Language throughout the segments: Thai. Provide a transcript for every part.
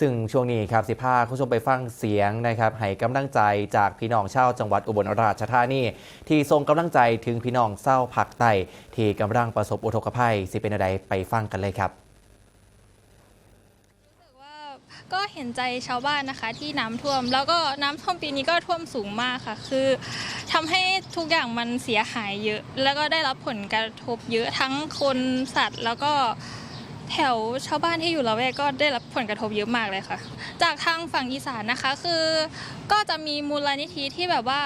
ซึ่งช่วงนี้ครับสิพาคุณผู้ชมไปฟังเสียงนะครับให้กำลังใจจากพี่น้องชาวจังหวัดอุบลราชธานีที่ส่งกำลังใจถึงพี่น้องเศร้าผักไตที่กำลังประสบอุทกภัยสิเป็นอะไรไปฟังกันเลยครับรู้สึกว่าก็เห็นใจชาวบ้านนะคะที่น้ำท่วม แล้วก็น้ำท่วมปีนี้ก็ท่วมสูงมากค่ะ คือทำให้ทุกอย่างมันเสียหายเยอะ แล้วก็ได้รับผลกระทบเยอะทั้งคนสัตว์แล้วก็ แถวชาวบ้านที่อยู่ละแวกก็ได้รับผลกระทบเยอะมากเลยค่ะ จากทางฝั่งอีสานนะคะคือก็จะมีมูลนิธิที่แบบว่า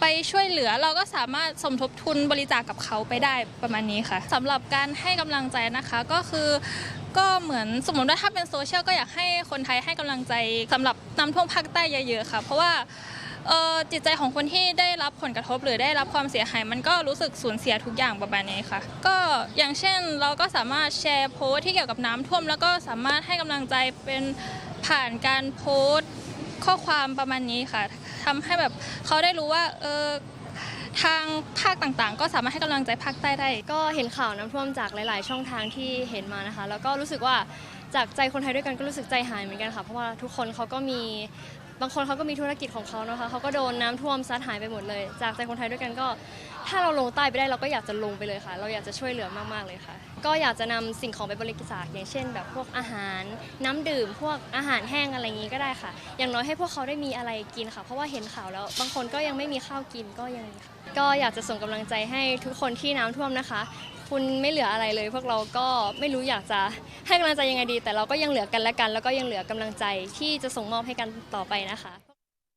ไปช่วยเหลือเราก็สามารถสมทบทุนบริจาคกับเขาไปได้ประมาณนี้ค่ะสำหรับการให้กำลังใจนะคะก็คือก็เหมือนสมมติว่าถ้าเป็นโซเชียลก็อยากให้คนไทยให้กำลังใจสำหรับน้ำท่วมภาคใต้เยอะๆค่ะ เพราะว่า เอ่อจิตใจของคนที่ได้รับผลกระทบหรือได้รับความเสียหาย มันก็รู้สึกสูญเสียทุกอย่างประมาณนี้ค่ะ ก็อย่างเช่นเราก็สามารถแชร์โพสต์ที่เกี่ยวกับน้ำท่วม แล้วก็สามารถให้กำลังใจเป็นผ่านการโพสต์ข้อความประมาณนี้ค่ะทำให้แบบเขาได้รู้ว่าเออทางภาคต่างๆ ก็สามารถให้กำลังใจภาคใต้ได้ ก็เห็นข่าวน้ำท่วมจากหลาย ๆ ช่องทางที่เห็นมานะคะ แล้วก็รู้สึกว่าจากใจคนไทยด้วยกันก็รู้สึกใจหายเหมือนกันค่ะ เพราะว่าทุกคนเขาก็มี บางคนเขาก็มีธุรกิจของเขานะคะเขาก็โดนน้ำท่วมซัดหายไปหมดเลย จากใจคนไทยด้วยกันก็ ถ้าเราลงใต้ไปได้เราก็อยากจะลงไปเลยค่ะ เราอยากจะช่วยเหลือมากๆเลยค่ะ ก็อยากจะนำสิ่งของไปบริจาคอย่างเช่น แบบพวกอาหาร น้ำดื่ม พวกอาหารแห้งอะไรอย่างนี้ก็ได้ค่ะ อย่างน้อยให้พวกเขาได้มีอะไรกินค่ะ เพราะว่าเห็นข่าวแล้ว บางคนก็ยังไม่มีข้าวกินก็ยังมีค่ะก็อยากจะส่งกำลังใจให้ทุกคนที่น้ำท่วมนะคะ คุณไม่เหลืออะไรเลย พวกเราก็ไม่รู้อยากจะให้กำลังใจยังไงดี แต่เราก็ยังเหลือกันและกัน แล้วก็ยังเหลือกำลังใจที่จะส่งมอบให้กันต่อไปนะคะ